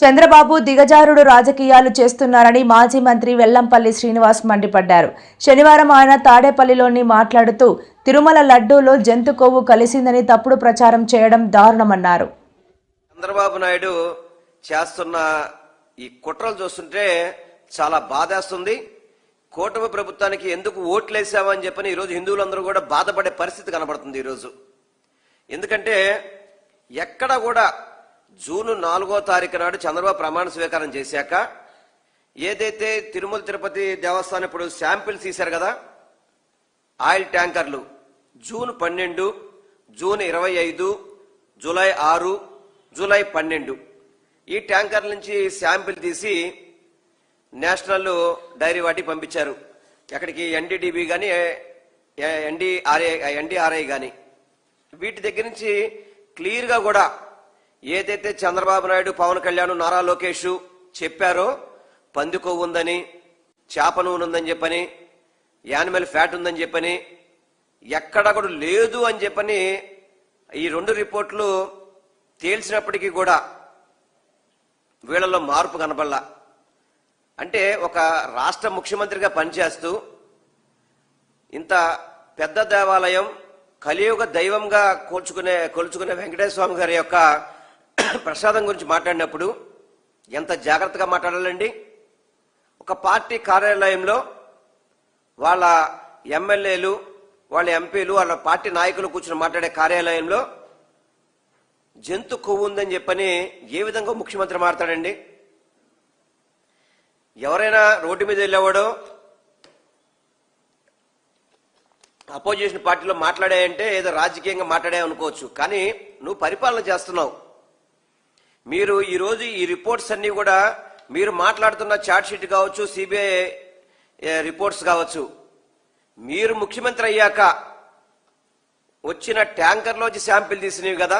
చంద్రబాబు దిగజారుడు రాజకీయాలు చేస్తున్నారని మాజీ మంత్రి వెల్లంపల్లి శ్రీనివాస్ మండిపడ్డారు. శనివారం ఆయన తాడేపల్లిలోని మాట్లాడుతూ తిరుమల లడ్డూలో జంతు కొవ్వు కలిసిందని తప్పుడు ప్రచారం చేయడం దారుణమన్నారు. చంద్రబాబు నాయుడు చేస్తున్న ఈ కుట్రలు చూస్తుంటే చాలా బాధేస్తుంది. కూటమి ప్రభుత్వానికి ఎందుకు ఓట్లేసామని చెప్పని ఈరోజు హిందువులందరూ కూడా బాధపడే పరిస్థితి కనబడుతుంది ఈరోజు. ఎందుకంటే ఎక్కడ కూడా జూన్ నాలుగో తారీఖు నాడు చంద్రబాబు ప్రమాణ స్వీకారం చేశాక ఏదైతే తిరుమల తిరుపతి దేవస్థానం ఇప్పుడు శాంపిల్స్ తీశారు కదా ఆయిల్ ట్యాంకర్లు జూన్ పన్నెండు జూన్ ఇరవై ఐదు జూలై ఆరు జూలై పన్నెండు. ఈ ట్యాంకర్ల నుంచి శాంపిల్ తీసి నేషనల్ డైరీ వాటికి పంపించారు. ఎక్కడికి ఎన్డీడీబీ కానీ ఎన్డీఆర్ఐ ఎన్డీఆర్ఐ కానీ వీటి దగ్గర నుంచి క్లియర్గా కూడా ఏదైతే చంద్రబాబు నాయుడు పవన్ కళ్యాణ్ నారా లోకేష్ చెప్పారో పంది కొవ్వు ఉందని చేప నూనె ఉందని చెప్పని యానిమల్ ఫ్యాట్ ఉందని చెప్పని ఎక్కడ కూడా లేదు అని చెప్పని ఈ రెండు రిపోర్ట్లు తేల్చినప్పటికీ కూడా వీళ్ళలో మార్పు కనబడలా. అంటే ఒక రాష్ట్ర ముఖ్యమంత్రిగా పనిచేస్తూ ఇంత పెద్ద దేవాలయం కలియుగ దైవంగా కోల్చుకునే కొలుచుకునే వెంకటేశ్వర స్వామి గారి యొక్క ప్రసాదం గురించి మాట్లాడినప్పుడు ఎంత జాగ్రత్తగా మాట్లాడాలండి? ఒక పార్టీ కార్యాలయంలో వాళ్ళ ఎమ్మెల్యేలు వాళ్ళ ఎంపీలు వాళ్ళ పార్టీ నాయకులు కూర్చుని మాట్లాడే కార్యాలయంలో జంతు కొవ్వు ఉందని చెప్పని ఏ విధంగా ముఖ్యమంత్రి మాట్లాడండి ఎవరైనా రోడ్డు మీద వెళ్ళేవాడో అపోజిషన్ పార్టీలో మాట్లాడాయంటే ఏదో రాజకీయంగా మాట్లాడాయనుకోవచ్చు. కానీ నువ్వు పరిపాలన చేస్తున్నావు. మీరు ఈరోజు ఈ రిపోర్ట్స్ అన్ని కూడా మీరు మాట్లాడుతున్న చార్ట్ షీట్ కావచ్చు సిబిఐ రిపోర్ట్స్ కావచ్చు. మీరు ముఖ్యమంత్రి అయ్యాక వచ్చిన ట్యాంకర్లోంచి శాంపిల్ తీసినవి కదా?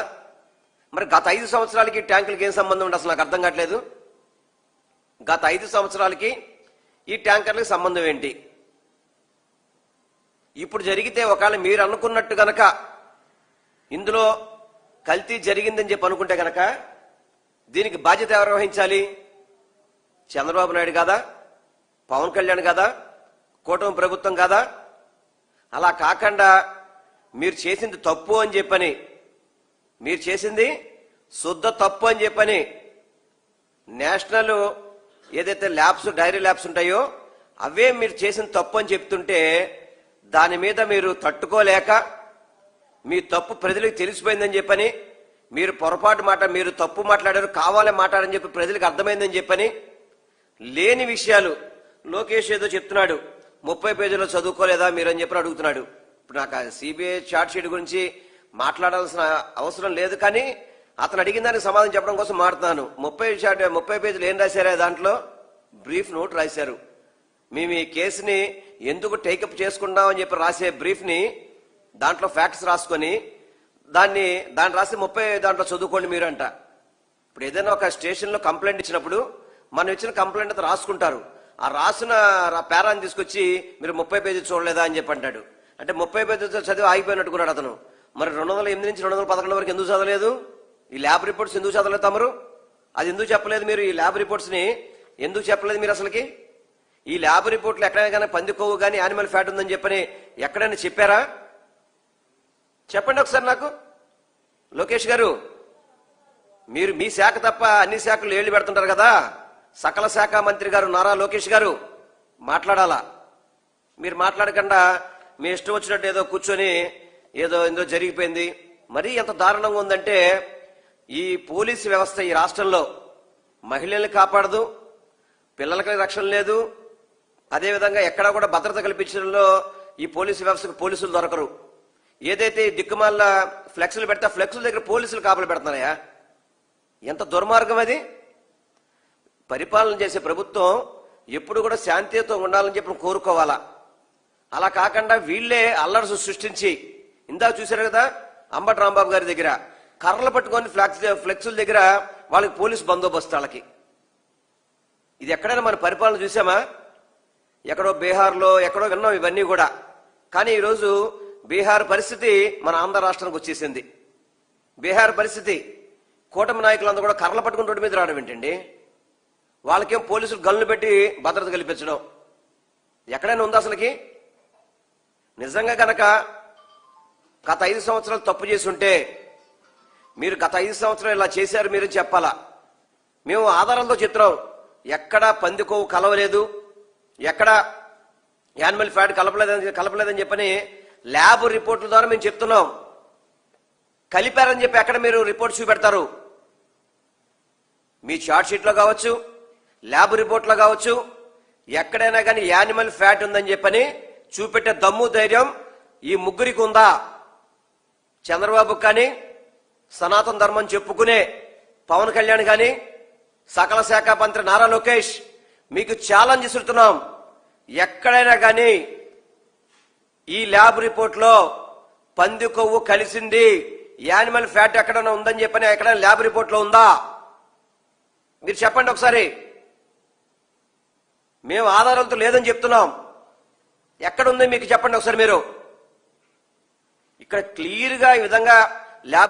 మరి గత ఐదు సంవత్సరాలకి ట్యాంకులకి ఏం సంబంధం ఉండి అసలు నాకు అర్థం కావట్లేదు. గత ఐదు సంవత్సరాలకి ఈ ట్యాంకర్లకు సంబంధం ఏంటి? ఇప్పుడు జరిగితే ఒకవేళ మీరు అనుకున్నట్టు గనక ఇందులో కల్తీ జరిగిందని చెప్పి అనుకుంటే గనక దీనికి బాధ్యత ఎవరు వహించాలి? చంద్రబాబు నాయుడు కాదా? పవన్ కళ్యాణ్ కాదా? కూటమి ప్రభుత్వం కాదా? అలా కాకుండా మీరు చేసింది తప్పు అని చెప్పని మీరు చేసింది శుద్ధ తప్పు అని చెప్పని నేషనల్ ఏదైతే ల్యాబ్స్ డైరీ ల్యాబ్స్ ఉంటాయో అవే మీరు చేసిన తప్పు అని చెప్తుంటే దాని మీద మీరు తట్టుకోలేక మీ తప్పు ప్రజలకు తెలిసిపోయిందని చెప్పని మీరు పొరపాటు మాట మీరు తప్పు మాట్లాడారు కావాలే మాట్లాడని చెప్పి ప్రజలకు అర్థమైందని చెప్పని లేని విషయాలు లోకేష్ ఏదో చెప్తున్నాడు. ముప్పై పేజీలో చదువుకోలేదా మీరు అని చెప్పి అడుగుతున్నాడు. ఇప్పుడు నాకు సిబిఐ చార్ట్ షీట్ గురించి మాట్లాడాల్సిన అవసరం లేదు కానీ అతను అడిగిన దానికి సమాధానం చెప్పడం కోసం మాట్లాడుతున్నాను ముప్పై చార్ట్ ముప్పై పేజీలు ఏం రాశారా దాంట్లో? బ్రీఫ్ నోట్ రాశారు. మేము ఈ కేసుని ఎందుకు టేకప్ చేసుకుంటామని చెప్పి రాసే బ్రీఫ్ని దాంట్లో ఫ్యాక్ట్స్ రాసుకొని దాన్ని దాన్ని రాసి ముప్పై దాంట్లో చదువుకోండి మీరు అంట ఇప్పుడు ఏదైనా ఒక స్టేషన్లో కంప్లైంట్ ఇచ్చినప్పుడు మనం ఇచ్చిన కంప్లైంట్ అంతా రాసుకుంటారు. ఆ రాసిన పేరాన్ని తీసుకొచ్చి మీరు ముప్పై పేజీ చూడలేదా అని చెప్పి అంటాడు. అంటే ముప్పై పేజీ చదివి ఆగిపోయినట్టుకున్నాడు అతను. మరి రెండు వందల ఎనిమిది నుంచి రెండు వందల పదకొండు వరకు ఎందుకు చదవలేదు? ఈ ల్యాబ్ రిపోర్ట్స్ ఎందుకు చదవలేదు తమరు? అది ఎందుకు చెప్పలేదు మీరు? ఈ ల్యాబ్ రిపోర్ట్స్ని ఎందుకు చెప్పలేదు మీరు అసలుకి? ఈ ల్యాబ్ రిపోర్ట్లు ఎక్కడైనా కానీ పంది కానీ యానిమల్ ఫ్యాట్ ఉందని చెప్పని ఎక్కడైనా చెప్పారా? చెప్పండి ఒకసారి నాకు. లోకేష్ గారు మీరు మీ శాఖ తప్ప అన్ని శాఖలు ఏళ్ళు పెడుతుంటారు కదా. సకల శాఖ మంత్రి గారు నారా లోకేష్ గారు మాట్లాడాలా? మీరు మాట్లాడకుండా మీ ఇష్టం వచ్చినట్టు ఏదో కూర్చొని ఏదో ఏదో జరిగిపోయింది. మరీ ఎంత దారుణంగా ఉందంటే ఈ పోలీసు వ్యవస్థ ఈ రాష్ట్రంలో మహిళల్ని కాపాడదు పిల్లలకి రక్షణ లేదు. అదేవిధంగా ఎక్కడా కూడా భద్రత కల్పించడంలో ఈ పోలీసు వ్యవస్థకు పోలీసులు దొరకరు. ఏదైతే దిక్కుమాల ఫ్లెక్స్లు పెడితే ఫ్లెక్సుల ఫ్లెక్స్ల దగ్గర పోలీసులు కాపలు పెడుతున్నాయా? ఎంత దుర్మార్గం అది? పరిపాలన చేసే ప్రభుత్వం ఎప్పుడు కూడా శాంతియుతో ఉండాలని చెప్పి కోరుకోవాలా? అలా కాకుండా వీళ్ళే అల్లర్స్ సృష్టించి ఇందాక చూశారు కదా అంబటి రాంబాబు గారి దగ్గర కర్రలు పట్టుకొని ఫ్లెక్స్ ఫ్లెక్సుల దగ్గర వాళ్ళకి పోలీస్ బందోబస్తు వాళ్ళకి. ఇది ఎక్కడైనా మన పరిపాలన చూసామా? ఎక్కడో బీహార్లో ఎక్కడో విన్నాం ఇవన్నీ కూడా. కానీ ఈరోజు బీహార్ పరిస్థితి మన ఆంధ్ర రాష్ట్రానికి వచ్చేసింది. బీహార్ పరిస్థితి కూటమి నాయకులందరూ కూడా కర్రలు పట్టుకుని రోడ్డు మీద రావడం ఏంటండి? వాళ్ళకేం పోలీసులు గన్లు పెట్టి భద్రత కల్పించడం. ఎక్కడైనా ఉందా అసలుకి? నిజంగా గనక గత ఐదు సంవత్సరాలు తప్పు చేసి ఉంటే మీరు గత ఐదు సంవత్సరాలు ఇలా చేశారు మీరు చెప్పాలా? మేము ఆధారాలతో చెప్తున్నాం. ఎక్కడా పందికోవు కలవలేదు. ఎక్కడా యానిమల్ ఫ్యాట్ కలపలేదని కలపలేదని చెప్పని ల్యాబ్ రిపోర్ట్ల ద్వారా మేము చెప్తున్నాం. కలిపారని చెప్పి ఎక్కడ మీరు రిపోర్ట్ చూపెడతారు? మీ చార్ట్ షీట్లో కావచ్చు ల్యాబ్ రిపోర్ట్లో కావచ్చు ఎక్కడైనా కానీ యానిమల్ ఫ్యాట్ ఉందని చెప్పని చూపెట్టే దమ్ము ధైర్యం ఈ ముగ్గురికి ఉందా? చంద్రబాబు కానీ సనాతన ధర్మం చెప్పుకునే పవన్ కళ్యాణ్ కానీ సకల శాఖ మంత్రి నారా లోకేష్ మీకు ఛాలెంజ్ ఇస్తున్నాం. ఎక్కడైనా కానీ ఈ ల్యాబ్ రిపోర్ట్లో పంది కొవ్వు కలిసింది. యానిమల్ ఫ్యాట్ ఎక్కడైనా ఉందని చెప్పని ఎక్కడైనా ల్యాబ్ రిపోర్ట్లో ఉందా? మీరు చెప్పండి ఒకసారి. మేము ఆధారాలతో లేదని చెప్తున్నాం. ఎక్కడుంది మీకు చెప్పండి ఒకసారి మీరు. ఇక్కడ క్లియర్గా ఈ విధంగా ల్యాబ్